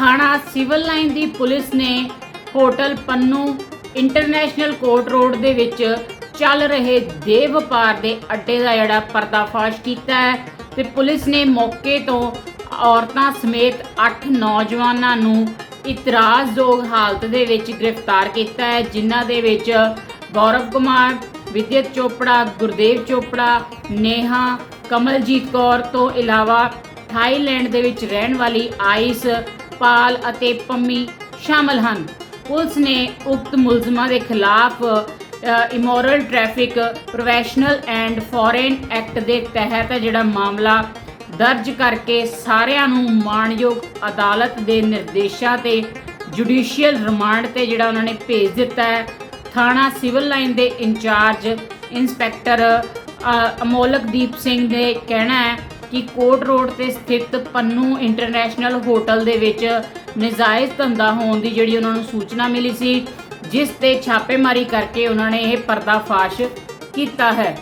ਥਾਣਾ civil line ਦੀ police ਨੇ hotel Pannu international court road ਦੇ ਵਿੱਚ ਚੱਲ ਰਹੇ ਦੇ ਵਪਾਰ ਦੇ ਅੱਡੇ ਦਾ ਜਿਹੜਾ ਪਰਦਾਫਾਸ਼ ਕੀਤਾ ਹੈ ਤੇ ਪੁਲਿਸ ਨੇ ਮੌਕੇ ਤੋਂ ਔਰਤਾਂ ਸਮੇਤ 8 ਨੌਜਵਾਨਾਂ ਨੂੰ ਇਤਰਾਜ਼ਯੋਗ ਹਾਲਤ ਦੇ ਵਿੱਚ ਗ੍ਰਿਫਤਾਰ ਕੀਤਾ ਹੈ, ਜਿਨ੍ਹਾਂ ਦੇ ਵਿੱਚ ਗੌਰਵ ਕੁਮਾਰ, ਵਿਦਿਅਤ ਚੋਪੜਾ, ਗੁਰਦੇਵ ਚੋਪੜਾ, ਨੇਹਾ, ਕਮਲਜੀਤ ਕੌਰ ਤੋਂ ਇਲਾਵਾ ਥਾਈਲੈਂਡ ਦੇ ਵਿੱਚ ਰਹਿਣ ਵਾਲੀ ਆਇਸ ਪਾਲ ਅਤੇ ਪੰਮੀ ਸ਼ਾਮਲ ਹਨ। ਪੁਲਿਸ ਨੇ ਉਕਤ ਮੁਲਜ਼ਮਾਂ ਦੇ ਖਿਲਾਫ immoral traffic professional and foreign act ਦੇ ਤਹਿਤ ਜਿਹੜਾ ਮਾਮਲਾ ਦਰਜ ਕਰਕੇ ਸਾਰਿਆਂ ਨੂੰ ਮਾਣਯੋਗ ਅਦਾਲਤ ਦੇ ਨਿਰਦੇਸ਼ਾਂ ਤੇ ਜੁਡੀਸ਼ੀਅਲ ਰਿਮਾਂਡ ਤੇ ਜਿਹੜਾ ਉਹਨਾਂ ਨੇ ਭੇਜ ਦਿੱਤਾ ਹੈ, ਥਾਣਾ ਸਿਵਲ ਲਾਈਨ ਦੇ in charge inspector Amolakdeep Singh ਦੇ ਕਹਿਣਾ ਹੈ ਕਿ ਕੋਟ ਰੋਡ ਤੇ ਸਥਿਤ ਪੰਨੂ ਇੰਟਰਨੈਸ਼ਨਲ ਹੋਟਲ ਦੇ ਵਿੱਚ ਨਜਾਇਜ਼ ਧੰਦਾ ਹੋਣ ਦੀ ਜਿਹੜੀ ਉਹਨਾਂ ਨੂੰ ਸੂਚਨਾ ਮਿਲੀ ਸੀ, ਜਿਸ ਤੇ ਛਾਪੇਮਾਰੀ ਕਰਕੇ ਉਹਨਾਂ ਨੇ ਇਹ ਪਰਦਾਫਾਸ਼ ਕੀਤਾ ਹੈ।